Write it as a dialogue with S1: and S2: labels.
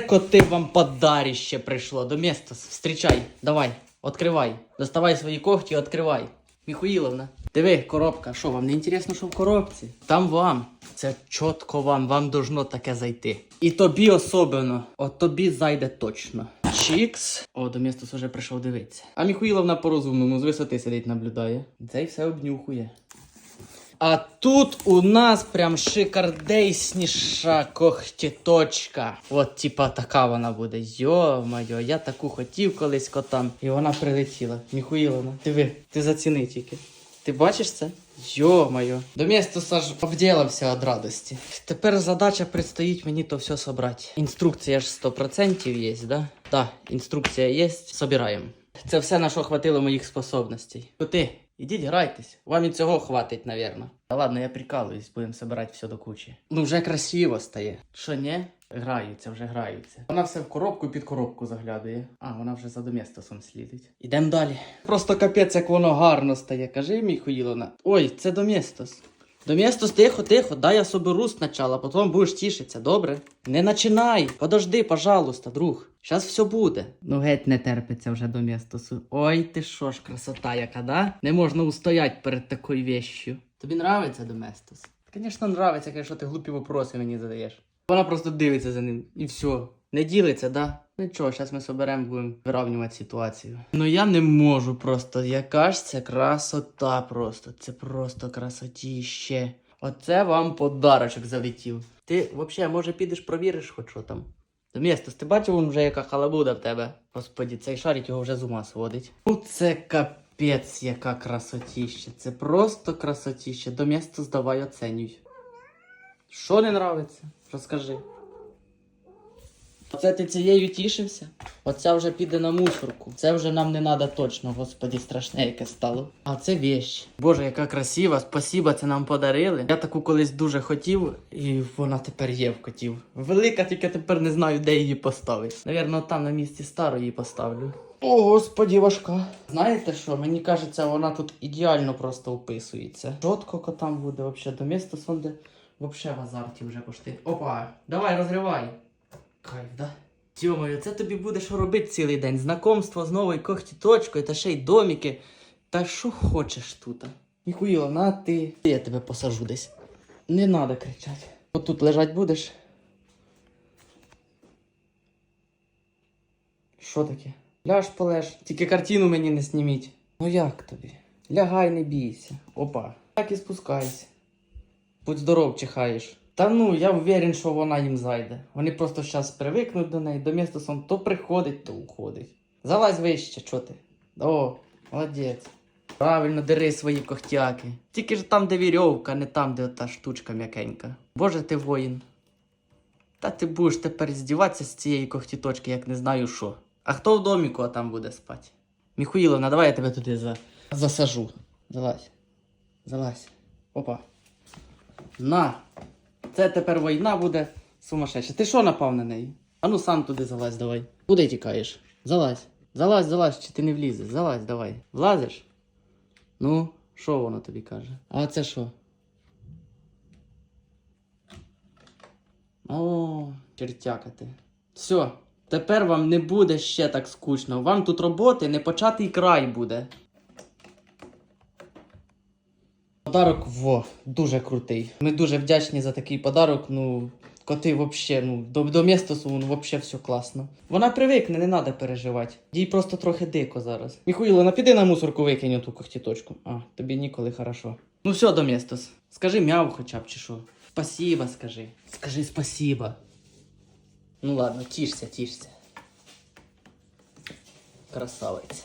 S1: Коти вам прийшло. До міста. Встрічай. Давай, відкривай. Доставай свої когті, відкривай. Міхуїловна. Диви, коробка. Що, вам не інтересно, що в коробці? Там вам. Це чітко вам, вам должно таке зайти. І тобі особливо. От тобі зайде точно. Чікс. О, до міста вже прийшов дивитися. А Міхуїловна по розумному з висоти сидить, наблюдає. Цей все обнюхує. А тут у нас прям шикардейсніша когтіточка. От, типа, така вона буде. Йо-моє, я таку хотів колись котам. І вона прилетіла. Міхуїловна, диви, ти заціни тільки. Ти бачиш це? Йо-моє. До міста ж обділився від радості. Тепер задача предстоїть мені то все собрати. Інструкція ж 100% є, да? Так, інструкція є, собираємо. Це все на що хватило моїх способностей. Коти, ідіть грайтесь. Вам і цього хватить, навірно. Та ладно, я прикалуюсь, будемо собирати все до кучі. Ну вже красиво стає. Що ні? Граються, вже граються. Вона все в коробку під коробку заглядає. А, вона вже за доместосом слідить. Ідемо далі. Просто капець, як воно гарно стає. Кажи, Міхуїловна. Ой, це доместос. Доместос, тихо, тихо, дай я соберу спочатку, потім будеш тішитися, добре? Не починай, подожди, пожалуйста, друг. Щас все буде. Ну геть не терпиться вже до доместосу. Ой, ти що ж, красота яка, да? Не можна устоять перед такою вещью. Тобі нравиться доместос? Звісно, нравиться, якщо ти глупі вопроси мені задаєш. Вона просто дивиться за ним і все. Не ділиться, да? Нічого, зараз ми соберемо, будемо вирівнювати ситуацію. Ну я не можу просто. Яка ж це красота просто. Це просто красотіще. Оце вам подарочок залетів. Ти взагалі, може, підеш провіриш, хоч що там. Домістос, ти бачив вже яка халабуда в тебе? Господі, цей шарик його вже з ума сводить. Ну це капець, яка красотіща. Це просто красотіще. Домістос, давай оценюй. Що не нравиться? Розкажи. Оце ти цією тішився? Оця вже піде на мусорку. Це вже нам не треба точно, господі, страшне яке стало. А це вещь. Боже, яка красива, спасіба, це нам подарили. Я таку колись дуже хотів, і вона тепер є в котів. Велика, тільки тепер не знаю, де її поставити. Навірно, там на місці старої поставлю. О, господі, важка. Знаєте що? Мені кажеться, вона тут ідеально просто вписується. Жодко котам буде взагалі до міста сонде. Вообще в азарті вже пошти. Опа, давай, розривай. Кайф, да? Тьомою, це тобі буде що робити цілий день. Знакомство з новою когтіточкою та ще й доміки. Та що хочеш тут? Ніхуїла, на ти. Я тебе посажу десь. Не треба кричати. От тут лежать будеш. Що таке? Ляж полеж, тільки картину мені не зніміть. Ну як тобі? Лягай, не бійся. Опа. Так і спускайся. Будь здоров, чихаєш. Та ну, я впевнений, що вона їм зайде. Вони просто зараз привикнуть до неї, до міста сон то приходить, то уходить. Залазь вище, чо ти? О, молодець. Правильно, дери свої когтяки. Тільки ж там, де вірьовка, не там, де та штучка м'якенька. Боже ти воїн. Та ти будеш тепер здіватися з цієї когтіточки, як не знаю що. А хто в доміку там буде спати? Міхуїловна, давай я тебе туди за... засажу. Залазь. Залазь. Опа. На. Це тепер війна буде сумасшедша. Ти що напав на неї? А ну сам туди залазь, давай. Куди тікаєш? Залазь. Залазь, залазь, чи ти не влізеш? Залазь, давай. Влазиш? Ну, що воно тобі каже? А це що? О, чертяка ти. Все, тепер вам не буде ще так скучно. Вам тут роботи не початий край буде. Подарок во, дуже крутий. Ми дуже вдячні за такий подарок. Ну, коти вообще, ну, до, до містосу, ну, вообще все класно. Вона привикне, не треба переживати. Їй просто трохи дико зараз. Міхуїло, піди на мусорку викинь ту когтіточку. А, тобі ніколи хорошо. Ну все, до містос. Скажи мяу хоча б чи що. Спасибо, скажи. Скажи спасибо. Ну ладно, тішся, тішся. Красавець.